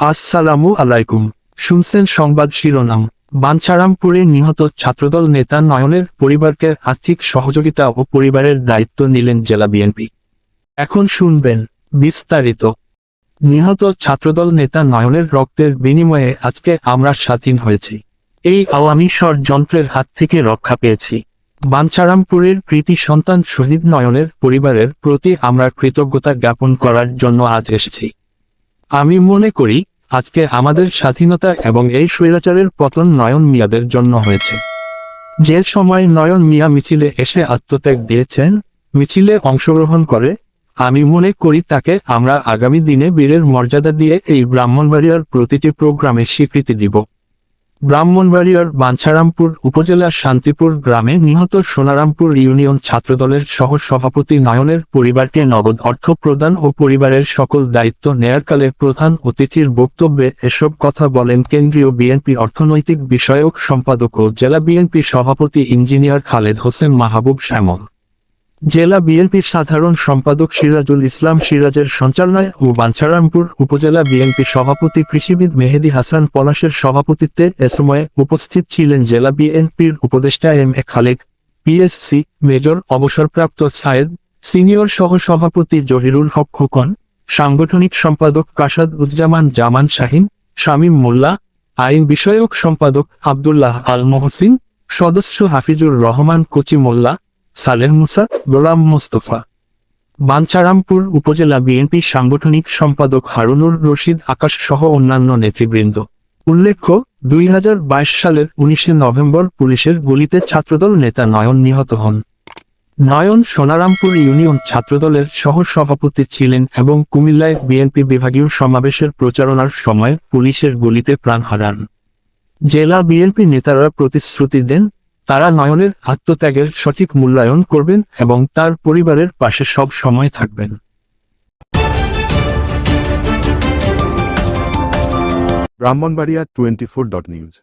আসসালামু আলাইকুম। শুনছেন সংবাদ শিরোনাম। বাঞ্ছারামপুরে নিহত ছাত্রদল নেতা নয়নের পরিবারকে আর্থিক সহযোগিতা ও পরিবারের দায়িত্ব নিলেন জেলা বিএনপি। এখন শুনবেন বিস্তারিত। নিহত ছাত্রদল নেতা নয়নের রক্তের বিনিময়ে আজকে আমরা স্বাধীন হয়েছি। এই আওয়ামী ষড়যন্ত্রের হাত থেকে রক্ষা পেয়েছি। বাঞ্ছারামপুরের কৃতি সন্তান শহীদ নয়নের পরিবারের প্রতি আমরা কৃতজ্ঞতা জ্ঞাপন করার জন্য আজ এসেছি। আমি মনে করি আজকে আমাদের স্বাধীনতা এবং এই স্বৈরাচারের পতন নয়ন মিয়াদের জন্য হয়েছে। যে সময় নয়ন মিয়া মিছিলে এসে আত্মত্যাগ দিয়েছেন, মিছিলে অংশগ্রহণ করে, আমি মনে করি তাকে আমরা আগামী দিনে বীরের মর্যাদা দিয়ে এই ব্রাহ্মণবাড়িয়ার প্রতিটি প্রোগ্রামে স্বীকৃতি দিব। ব্রাহ্মণবাড়িয়ার বাঞ্ছারামপুর উপজেলার শান্তিপুর গ্রামে নিহত সোনারামপুর ইউনিয়ন ছাত্রদলের সহ সভাপতি নয়নের পরিবারকে নগদ অর্থ প্রদান ও পরিবারের সকল দায়িত্ব নেয়ারকালে প্রধান অতিথির বক্তব্যে এসব কথা বলেন কেন্দ্রীয় বিএনপি অর্থনৈতিক বিষয়ক সম্পাদক ও জেলা বিএনপি সভাপতি ইঞ্জিনিয়ার খালেদ হোসেন মাহবুব শ্যামল। জেলা বিএনপির সাধারণ সম্পাদক সিরাজুল ইসলাম সিরাজের সঞ্চালনায় ও বাঞ্ছারামপুর উপজেলা বিএনপি সভাপতি কৃষিবিদ মেহেদি হাসান পলাশের সভাপতিত্বে এ সময় উপস্থিত ছিলেন জেলা বিএনপির উপদেষ্টা M A Khalek PSC major অবসরপ্রাপ্ত সায়েদ, সিনিয়র সহ সভাপতি জহিরুল হক খোকন, সাংগঠনিক সম্পাদক কাসাদ উজ্জামান জামান শাহিন, শামীম মোল্লা, আইন বিষয়ক সম্পাদক আবদুল্লাহ আল মহসিন সদস্য হাফিজুর রহমান কোচি মোল্লা সালেহ মুসা, গোলাম মোস্তফা। বাঞ্ছারামপুর উপজেলা বিএনপি সাংগঠনিক সম্পাদক হারুনুর রশিদ আকাশ সহ অন্যান্য নেতৃবৃন্দ। উল্লেখ্য, দুই হাজার বাইশ সালের উনিশে নভেম্বর পুলিশের গুলিতে ছাত্রদল নেতা নয়ন নিহত হন। নয়ন সোনারামপুর ইউনিয়ন ছাত্রদলের সহ সভাপতি ছিলেন এবং কুমিল্লায় বিএনপি বিভাগীয় সমাবেশের প্রচারণার সময় পুলিশের গুলিতে প্রাণ হারান। জেলা বিএনপি নেতারা প্রতিশ্রুতি দেন তারা নয়নের আত্মত্যাগের সঠিক মূল্যায়ন করবেন এবং তার পরিবারের পাশে সব সময় থাকবেন। Brahmanbaria twenty four dot news.